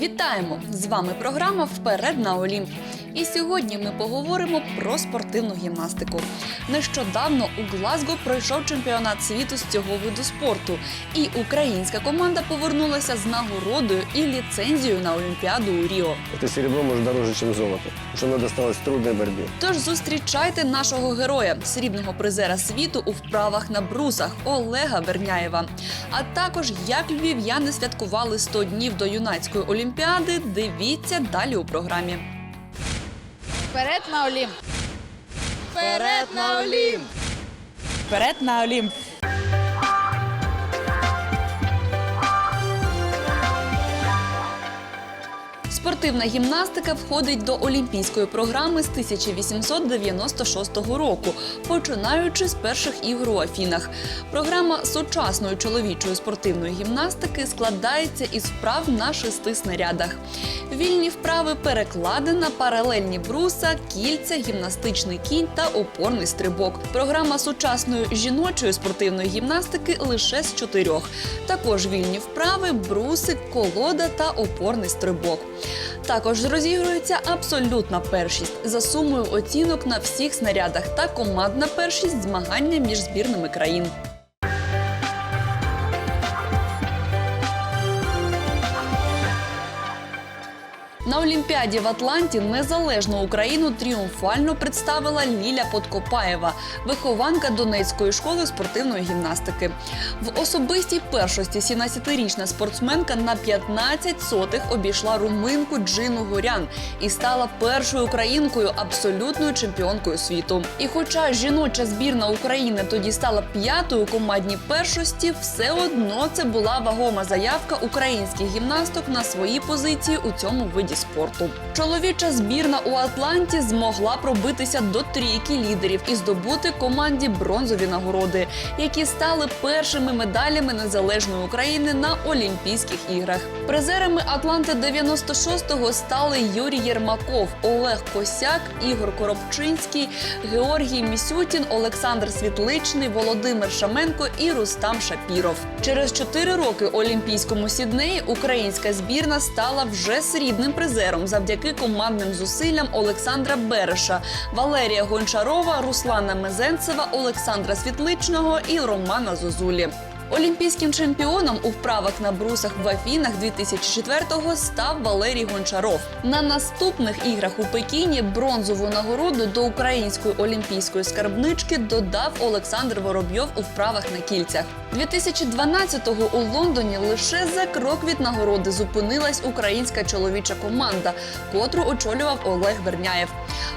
Вітаємо! З вами програма Вперед на Олімп. І сьогодні ми поговоримо про спортивну гімнастику. Нещодавно у Глазго пройшов чемпіонат світу з цього виду спорту, і українська команда повернулася з нагородою і ліцензією на Олімпіаду у Ріо. Это серебро может дороже, чем золото, что оно досталось в трудной. Тож зустрічайте нашого героя, срібного призера світу у вправах на брусах Олега Верняєва. А також як львів'яни святкували 100 днів до юнацької олімпіади. Дивіться далі у програмі. Вперед на Олімп! Вперед на Олімп! Вперед на Олімп! Спортивна гімнастика входить до олімпійської програми з 1896 року, починаючи з перших ігор у Афінах. Програма сучасної чоловічої спортивної гімнастики складається із вправ на шести снарядах. Вільні вправи перекладина, паралельні бруса, кільця, гімнастичний кінь та опорний стрибок. Програма сучасної жіночої спортивної гімнастики лише з чотирьох. Також вільні вправи, бруси, колода та опорний стрибок. Також розігрується абсолютна першість за сумою оцінок на всіх снарядах та командна першість змагання між збірними країн. На Олімпіаді в Атланті незалежну Україну тріумфально представила Ліля Подкопаєва, вихованка Донецької школи спортивної гімнастики. В особистій першості 17-річна спортсменка на 15 сотих обійшла руминку Джину Горян і стала першою українкою абсолютною чемпіонкою світу. І хоча жіноча збірна України тоді стала п'ятою у командній першості, все одно це була вагома заявка українських гімнасток на свої позиції у цьому виді спорту. Чоловіча збірна у Атланті змогла пробитися до трійки лідерів і здобути команді бронзові нагороди, які стали першими медалями незалежної України на Олімпійських іграх. Призерами Атланти 96-го стали Юрій Єрмаков, Олег Косяк, Ігор Коробчинський, Георгій Місютін, Олександр Світличний, Володимир Шаменко і Рустам Шапіров. Через чотири роки Олімпійському Сіднеї українська збірна стала вже срібним призером завдяки командним зусиллям Олександра Береша, Валерія Гончарова, Руслана Мезенцева, Олександра Світличного і Романа Зозулі. Олімпійським чемпіоном у вправах на брусах в Афінах 2004-го став Валерій Гончаров. На наступних іграх у Пекіні бронзову нагороду до української олімпійської скарбнички додав Олександр Воробйов у вправах на кільцях. 2012-го у Лондоні лише за крок від нагороди зупинилась українська чоловіча команда, котру очолював Олег Верняєв.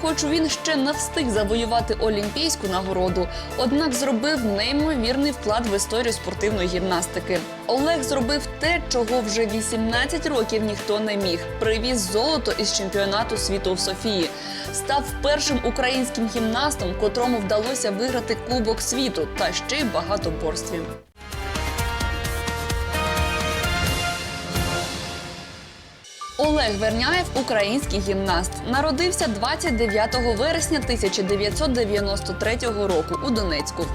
Хоч він ще не встиг завоювати олімпійську нагороду, однак зробив неймовірний вклад в історію спортивної гімнастики. Олег зробив те, чого вже 18 років ніхто не міг. Привіз золото із чемпіонату світу в Софії. Став першим українським гімнастом, котрому вдалося виграти Кубок світу та ще й багатоборстві. Олег Верняєв український гімнаст. Народився 29 вересня 1993 року у Донецьку.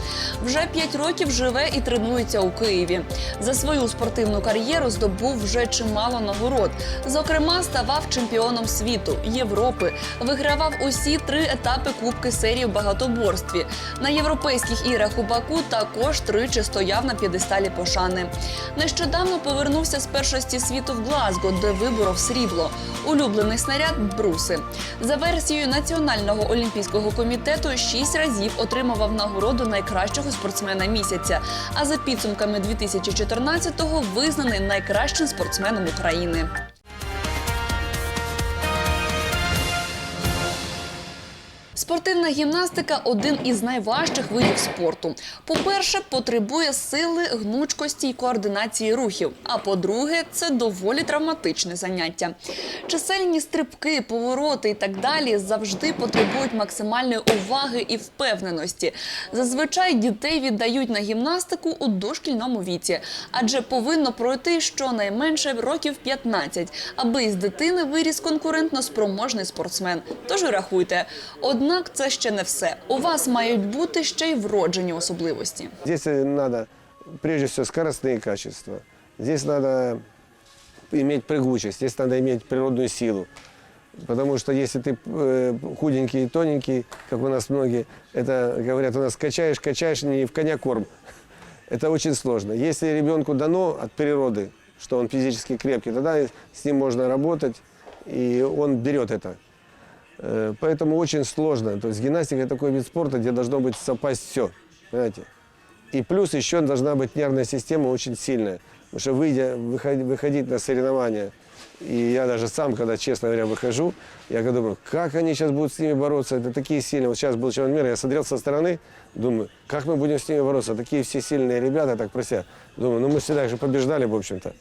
Вже 5 років живе і тренується у Києві. За свою спортивну кар'єру здобув вже чимало нагород. Зокрема, ставав чемпіоном світу, Європи, вигравав усі три етапи Кубки серії в багатоборстві. На європейських іграх у Баку також тричі стояв на п'єдесталі пошани. Нещодавно повернувся з першості світу в Глазго, де виборов срібло. Улюблений снаряд бруси. За версією Національного олімпійського комітету шість разів отримував нагороду найкращого спортсмена місяця. А за підсумками 2014-го визнаний найкращим спортсменом України. Спортивна гімнастика один із найважчих видів спорту. По-перше, потребує сили, гнучкості й координації рухів. А по-друге, це доволі травматичне заняття. Чисельні стрибки, повороти і так далі завжди потребують максимальної уваги і впевненості. Зазвичай дітей віддають на гімнастику у дошкільному віці, адже повинно пройти щонайменше років 15, аби із дитини виріс конкурентно спроможний спортсмен. Тож і рахуйте. Однак це ще не все. У вас мають бути ще й вроджені особливості. Здесь э, надо, прежде всего, скоростные качества. Здесь надо иметь прыгучесть, здесь надо иметь природную силу. Потому что если ты э, худенький и тоненький, как у нас многие, это говорят, у нас качаешь, качаешь, не в коня корм. Это очень сложно. Если ребенку дано от природы, что он физически крепкий, тогда с ним можно работать, и он берет это. Э, Поэтому очень сложно. То есть гимнастика – такой вид спорта, где должно быть совпасть все. Понимаете? И плюс еще должна быть нервная система очень сильная. Потому что выйдя, выходи- выходить на соревнования, и я даже сам, когда, честно говоря, выхожу, я думаю, как они сейчас будут с ними бороться, это такие сильные. Вот сейчас был чемпионат мира, я смотрел со стороны, думаю, как мы будем с ними бороться, такие все сильные ребята, так про себя. Думаю, ну мы всегда же побеждали, в общем-то.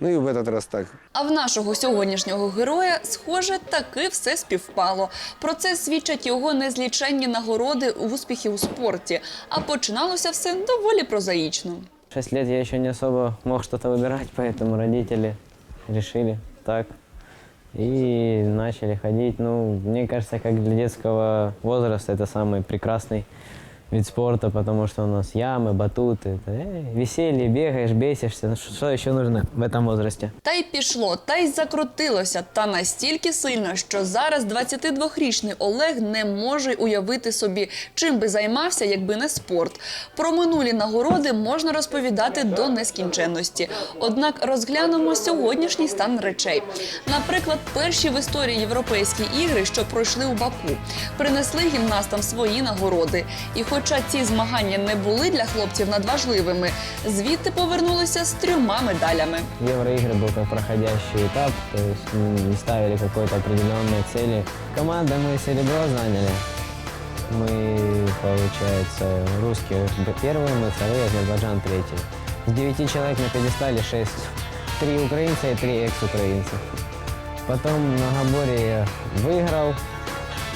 Ну и в этот раз так. А в нашого сьогоднішнього героя, схоже, таки все співпало. Про це свідчать його незліченні нагороди успіхи у спорті. А починалося все доволі прозаїчно. Шесть лет я еще не особо мог что-то выбирать, поэтому родители решили так. И начали ходить. Ну, мне кажется, как для детского возраста это самый прекрасный вид спорта, потому что у нас ямы, батуты, это, э, веселье, бегаешь, бесишься. Ну, что что еще нужно в этом возрасте? Та й пішло, та й закрутилося, та настільки сильно, що зараз 22-річний Олег не може уявити собі, чим би займався, якби не спорт. Про минулі нагороди можна розповідати до нескінченності. Однак розглянемо сьогоднішній стан речей. Наприклад, перші в історії європейські ігри, що пройшли у Баку, принесли гімнастам свої нагороди. І хоча ці змагання не були для хлопців надважливими, звідти повернулися з трьома медалями. Евроигры был как проходящий этап, то есть мы не ставили какой-то определенной цели. Команда мы серебро заняли. Мы, получается, русские б- первые, мы вторые, Азербайджан третий. С девяти человек на пьедестале шесть. Три украинца и три экс-украинца. Потом в многоборье я выиграл.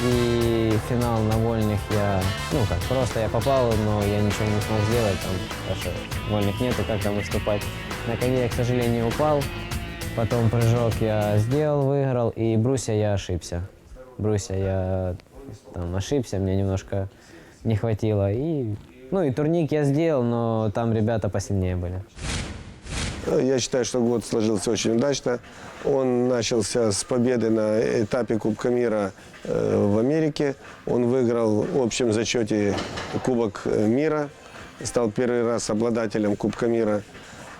И финал на вольных я, ну как, просто я попал, но я ничего не смог сделать, там, потому что вольных нету, как там выступать. На коне я, к сожалению, упал. Потом прыжок я сделал, выиграл, и брусья я ошибся. Брусья я там ошибся, мне немножко не хватило. И, ну и турник я сделал, но там ребята посильнее были. Ну, Я считаю, что год сложился очень удачно. Он начался с победы на этапе Кубка мира э, в Америке. Он выиграл в общем зачете Кубок э, мира, стал первый раз обладателем Кубка мира.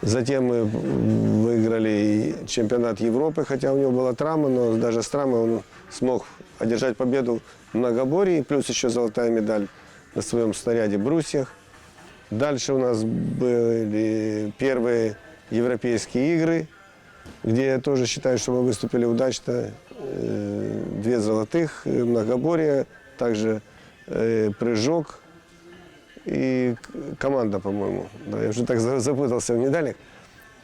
Затем мы выиграли чемпионат Европы, хотя у него была травма, но даже с травмой он смог одержать победу в многоборье, плюс еще золотая медаль на своем снаряде брусьях. Дальше у нас были первые европейские игры, где я тоже считаю, что мы выступили удачно. Э, Две золотых, э, многоборье, также э, прыжок и команда, по-моему. Да, я уже так за- запутался в медалях.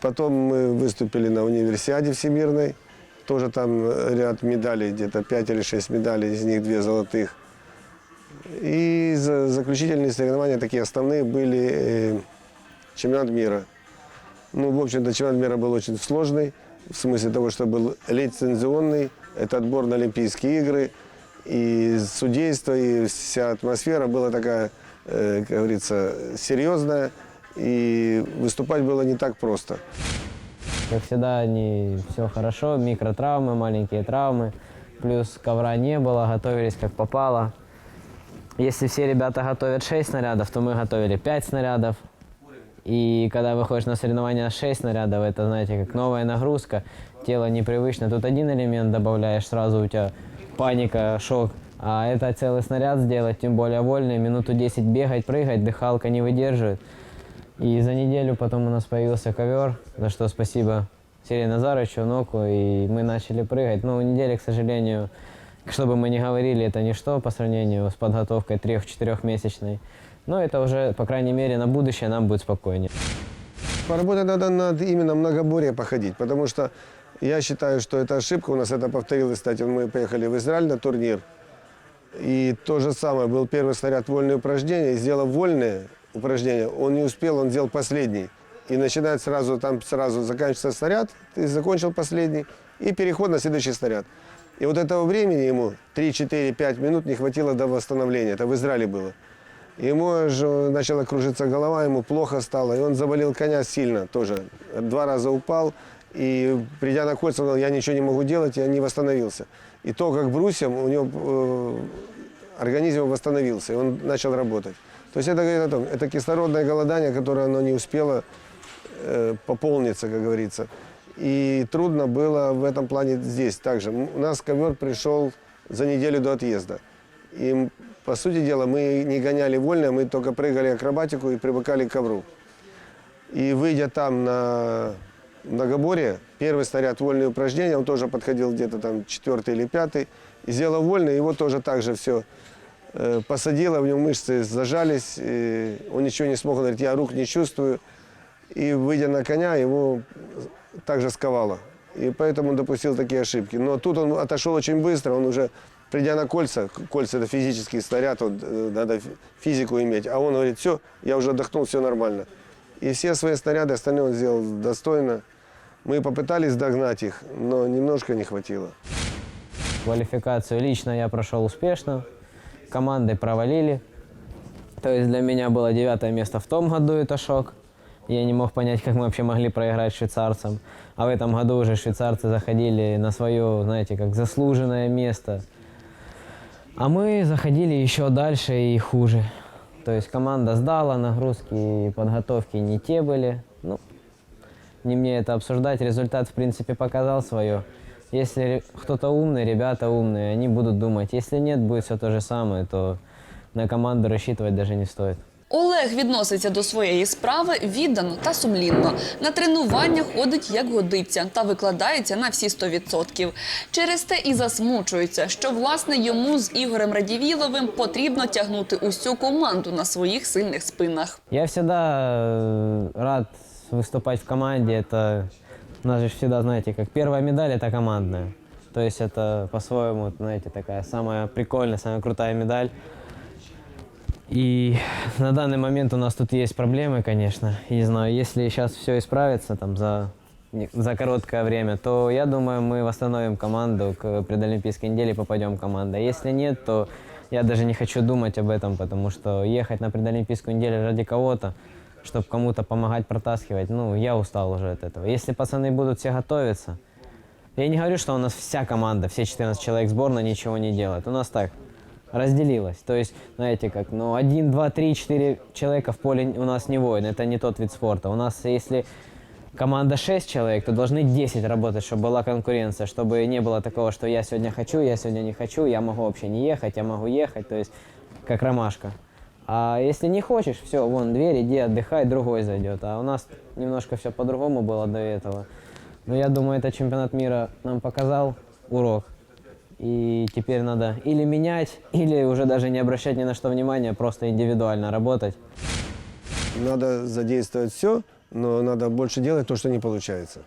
Потом мы выступили на универсиаде всемирной. Тоже там ряд медалей, где-то 5 или 6 медалей, из них две золотых. И за- заключительные соревнования, такие основные, были чемпионат мира. Ну, в общем-то, чемпионат мира был очень сложный, в смысле того, что был лицензионный, это отбор на Олимпийские игры, и судейство, и вся атмосфера была такая, э, как говорится, серьезная, и выступать было не так просто. Как всегда, не все хорошо, микротравмы, маленькие травмы, плюс ковра не было, готовились как попало. Если все ребята готовят 6 снарядов, то мы готовили 5 снарядов. И когда выходишь на соревнования 6 снарядов, это, знаете, как новая нагрузка, тело непривычно. Тут один элемент добавляешь, сразу у тебя паника, шок. А это целый снаряд сделать, тем более вольный, минуту 10 бегать, прыгать, дыхалка не выдерживает. И за неделю потом у нас появился ковер, за что спасибо Сергею Назаровичу, Ноку, и мы начали прыгать. Но неделя, к сожалению, что бы мы ни говорили, это ничто по сравнению с подготовкой трех-четырехмесячной. Но это уже, по крайней мере, на будущее нам будет спокойнее. Поработать надо над именно многоборье походить, потому что я считаю, что это ошибка. У нас это повторилось, кстати, мы поехали в Израиль на турнир. И то же самое, был первый снаряд вольные упражнения, и сделав вольные упражнения, он не успел, он сделал последний. И начинает сразу, там сразу заканчивается снаряд, ты закончил последний, и переход на следующий снаряд. И вот этого времени ему 3, 4, 5 минут не хватило до восстановления. Это в Израиле было. Ему же начала кружиться голова, ему плохо стало, и он завалил коня сильно тоже. Два раза упал, И придя на кольца, он говорил, я ничего не могу делать, я не восстановился. И то, как брусьям, у него э, организм восстановился, и он начал работать. То есть это говорит о том, это кислородное голодание, которое оно не успело э, пополниться, как говорится. И трудно было в этом плане здесь также. У нас ковер пришел за неделю до отъезда. И, по сути дела, мы не гоняли вольно, мы только прыгали акробатику и привыкали к ковру. И выйдя там на многоборье, первый снаряд вольные упражнения, он тоже подходил где-то там четвертый или пятый, сделал вольный, его тоже так же все э, посадило, в нем мышцы зажались, и он ничего не смог, он говорит, я рук не чувствую. И выйдя на коня, его также сковало. И поэтому он допустил такие ошибки. Но тут он отошел очень быстро, он уже, придя на кольца, кольца это физический снаряд, вот, э, надо фи- физику иметь, а он говорит, все, я уже отдохнул, все нормально. И все свои снаряды, остальные он сделал достойно. Мы попытались догнать их, но немножко не хватило. Квалификацию лично я прошел успешно, командой провалили. То есть для меня было девятое место в том году, это шок. Я не мог понять, как мы вообще могли проиграть швейцарцам. А в этом году уже швейцарцы заходили на свое, знаете, как заслуженное место. А мы заходили еще дальше и хуже. То есть команда сдала, нагрузки и подготовки не те были. Ну, не мне это обсуждать. Результат, в принципе, показал свое. Если кто-то умный, ребята умные, они будут думать. Если нет, будет все то же самое, то на команду рассчитывать даже не стоит. Олег відноситься до своєї справи віддано та сумлінно. На тренування ходить як годиться та викладається на всі 100%. Через те і засмучується, що власне йому з Ігорем Радівіловим потрібно тягнути усю команду на своїх сильних спинах. Я всегда э, рад выступать в команде. Это, у нас же всегда, знаете, как первая медаль – это командная. То есть это по-своему, знаете, такая самая прикольная, самая крутая медаль. И на данный момент у нас тут есть проблемы, конечно. Не знаю, если сейчас все исправится там за, за короткое время, то я думаю, мы восстановим команду к предолимпийской неделе попадем в команду. А если нет, то я даже не хочу думать об этом, потому что ехать на предолимпийскую неделю ради кого-то, чтобы кому-то помогать протаскивать, ну, я устал уже от этого. Если пацаны будут все готовиться, я не говорю, что у нас вся команда, все 14 человек сборной ничего не делает. У нас так, разделилось. То есть, знаете, как, ну, один, два, три, четыре человека в поле у нас не воин, это не тот вид спорта. У нас, если команда 6 человек, то должны 10 работать, чтобы была конкуренция, чтобы не было такого, что я сегодня хочу, я сегодня не хочу, я могу вообще не ехать, я могу ехать, то есть как ромашка. А если не хочешь, все, вон дверь, иди отдыхай, другой зайдет. А у нас немножко все по-другому было до этого. Но я думаю, этот чемпионат мира нам показал урок. И теперь надо или менять, или уже даже не обращать ни на что внимания, просто индивидуально работать. Надо задействовать все, но надо больше делать то, что не получается.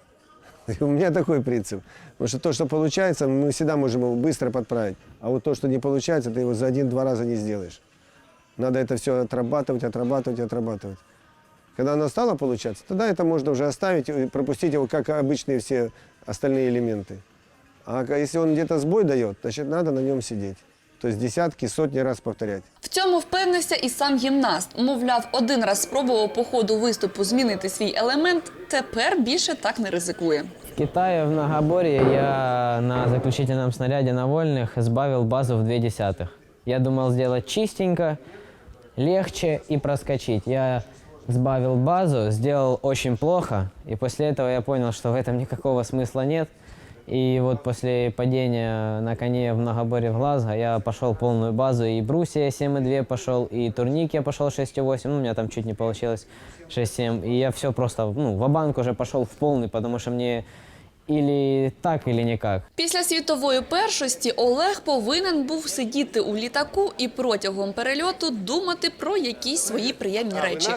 И у меня такой принцип. Потому что то, что получается, мы всегда можем его быстро подправить. А вот то, что не получается, ты его за один-два раза не сделаешь. Надо это все отрабатывать, отрабатывать, отрабатывать. Когда оно стало получаться, тогда это можно уже оставить и пропустить его, как обычные все остальные элементы. А ка- если он где-то сбой дает, значит, надо на нем сидеть. То есть десятки, сотни раз повторять. В цьому впевнився і сам гімнаст. Мовляв, один раз спробував по ходу виступу змінити свій елемент. Тепер більше так не ризикує. В Китае в многоборье я на заключительном снаряде на вольных сбавил базу в две десятых. Я думал сделать чистенько, легче и проскочить. Я сбавил базу, сделал очень плохо, и после этого я понял, что в этом никакого смысла нет. И вот после падения на коне в многоборье в Глазго я пошел полную базу, и брусья 7,2 пошел, и турник я пошел 6,8, ну, у меня там чуть не получилось 6,7. И я все просто, ну, в банк уже пошел в полный, потому что мне или так, или никак. Після світової першості Олег повинен був сидіти у літаку і протягом перельоту думати про якісь свої приємні речі.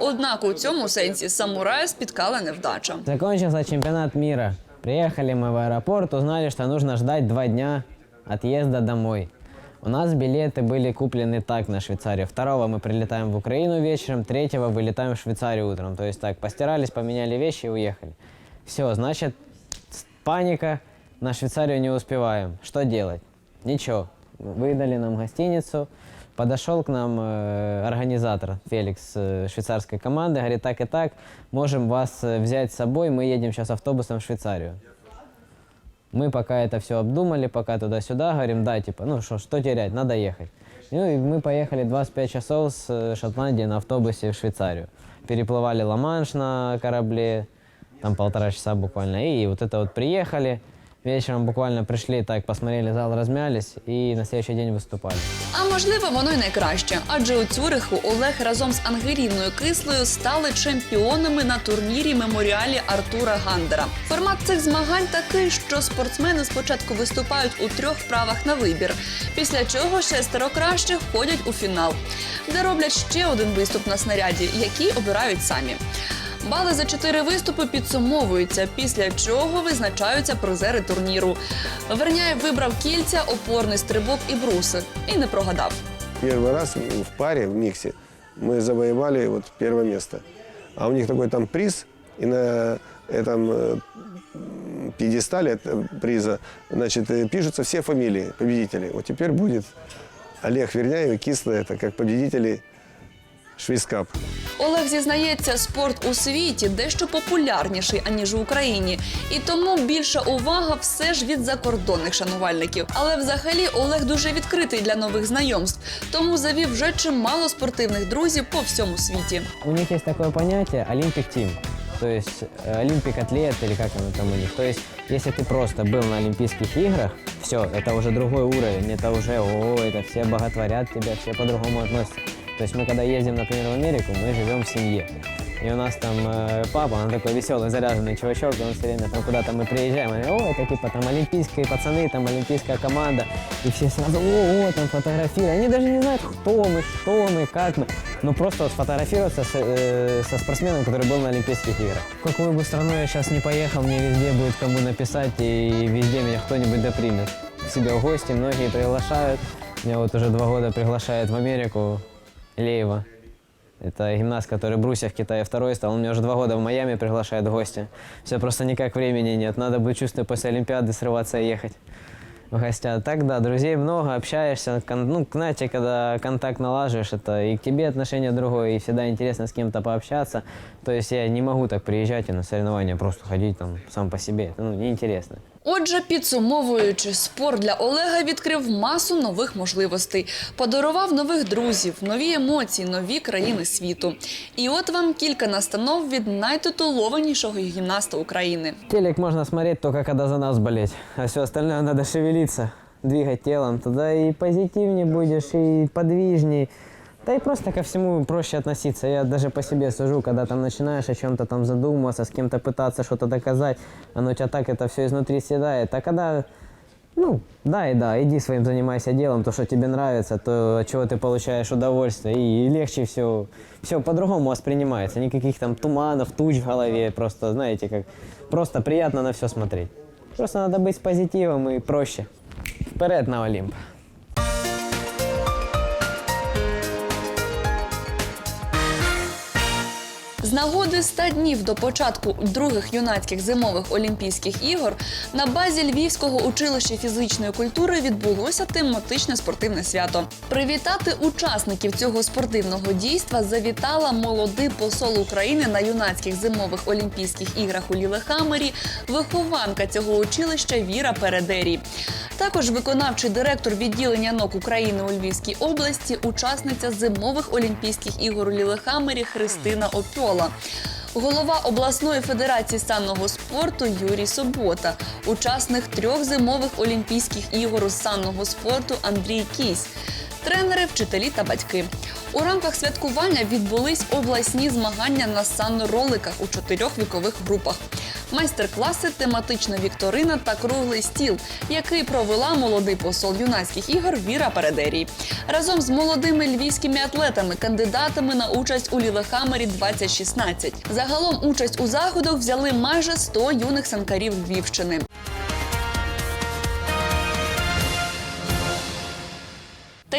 Однак у цьому сенсі самурая спіткала невдача. Закончился чемпионат мира. Приехали мы в аэропорт, узнали, что нужно ждать два дня отъезда домой. У нас билеты были куплены так на Швейцарию. Второго мы прилетаем в Украину вечером, третьего вылетаем в Швейцарию утром. То есть так, постирались, поменяли вещи и уехали. Все, значит, паника, на Швейцарию не успеваем. Что делать? Ничего. выдали нам гостиницу. Подошел к нам э, организатор Феликс э, швейцарской команды, говорит, так и так, можем вас э, взять с собой, мы едем сейчас автобусом в Швейцарию. Мы пока это все обдумали, пока туда-сюда, говорим, да, типа, ну что, что терять, надо ехать. Ну и мы поехали 25 часов с э, Шотландии на автобусе в Швейцарию. Переплывали Ла-Манш на корабле, там полтора часа буквально. И вот это вот приехали, вечером буквально пришли, так посмотрели зал, размялись и на следующий день выступали. А можливо, воно й найкраще, адже у Цюриху Олег разом з Ангеліною Кислою стали чемпіонами на турнірі меморіалі Артура Гандера. Формат цих змагань такий, що спортсмени спочатку виступають у трьох вправах на вибір, після чого шестеро кращих входять у фінал, де роблять ще один виступ на снаряді, який обирають самі. Бали за чотири виступи підсумовуються, після чого визначаються призери турніру. Верняєв вибрав кільця, опорний стрибок і бруси. І не прогадав. Первый раз в паре, в миксе, мы завоевали вот первое место. А у них такой там приз, и на этом э, м, пьедестале этого приза, значит, э, пишутся все фамилии победителей. Вот теперь будет Олег Верняев и Кислый, это как победители Швейцкап. Олег зізнається, спорт у світі дещо популярніший аніж в Україні, і тому більша увага все ж від закордонних шанувальників. Але взагалі Олег дуже відкритий для нових знайомств, тому завів вже чимало спортивних друзів по всьому світі. У них есть такое понятие Olympic Team. То есть э, Олимпик атлет или как оно там у них. То есть, если ты просто был на Олимпийских играх, все, это уже другой уровень, это уже, о, это все боготворят тебя, все по-другому относятся. То есть мы когда ездим, например, в Америку, мы живем в семье. И у нас там э, папа, он такой веселый, заряженный чувачок, он все время там куда-то мы приезжаем, и, о, это типа там олимпийские пацаны, там олимпийская команда, и все сразу, о, о, там фотографируют. Они даже не знают, кто мы, что мы, как мы. Ну просто вот сфотографироваться с, э, со спортсменом, который был на Олимпийских играх. В какую бы страну я сейчас не поехал, мне везде будет кому написать, и везде меня кто-нибудь допримет. К себе в гости многие приглашают. Меня вот уже два года приглашают в Америку Леева. Это гимнаст, который брусья в Китае второй стал. Он меня уже два года в Майами приглашает в гости. Все просто никак времени нет. Надо будет, чувствую, после Олимпиады срываться и ехать в гости. А так, да, друзей много, общаешься. Ну, знаете, когда контакт налаживаешь, это и к тебе отношение другое, и всегда интересно с кем-то пообщаться. То есть я не могу так приезжать и на соревнования просто ходить там сам по себе. Это ну, неинтересно. Отже, підсумовуючи, спорт для Олега відкрив масу нових можливостей, подарував нових друзів, нові емоції, нові країни світу. І от вам кілька настанов від найтитулованішого гімнаста України. Телек можно смотреть только когда за нас болеть, а все остальное надо шевелиться, двигать телом. Тогда и позитивнее будешь, и подвижней. Да и просто ко всему проще относиться. Я даже по себе сужу, когда там начинаешь о чем-то там задумываться, с кем-то пытаться что-то доказать, оно тебя так это все изнутри съедает. А когда, ну, да и да, иди своим занимайся делом, то, что тебе нравится, то, от чего ты получаешь удовольствие, и, легче все, все по-другому воспринимается. Никаких там туманов, туч в голове, просто, знаете, как, просто приятно на все смотреть. Просто надо быть с позитивом и проще. Вперед на Олимп! З нагоди 100 днів до початку других юнацьких зимових олімпійських ігор на базі Львівського училища фізичної культури відбулося тематичне спортивне свято. Привітати учасників цього спортивного дійства завітала молодий посол України на юнацьких зимових олімпійських іграх у Лілехамері, вихованка цього училища Віра Передерій. Також виконавчий директор відділення НОК України у Львівській області, учасниця зимових олімпійських ігор у Лілехамері Христина Опьола. Голова обласної федерації санного спорту Юрій Собота, учасник трьох зимових олімпійських ігор з санного спорту Андрій Кісь, тренери, вчителі та батьки. У рамках святкування відбулись обласні змагання на санно-роликах у чотирьох вікових групах. Майстер-класи, тематична вікторина та круглий стіл, який провела молодий посол юнацьких ігор Віра Передерій. Разом з молодими львівськими атлетами, кандидатами на участь у Лілехамері 2016. Загалом участь у заходах взяли майже 100 юних санкарів Львівщини.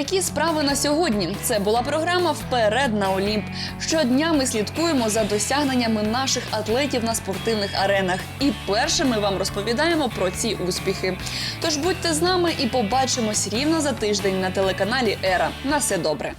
Такі справи на сьогодні. Це була програма Вперед на Олімп. Щодня ми слідкуємо за досягненнями наших атлетів на спортивних аренах. І першими вам розповідаємо про ці успіхи. Тож будьте з нами і побачимось рівно за тиждень на телеканалі Ера. На все добре.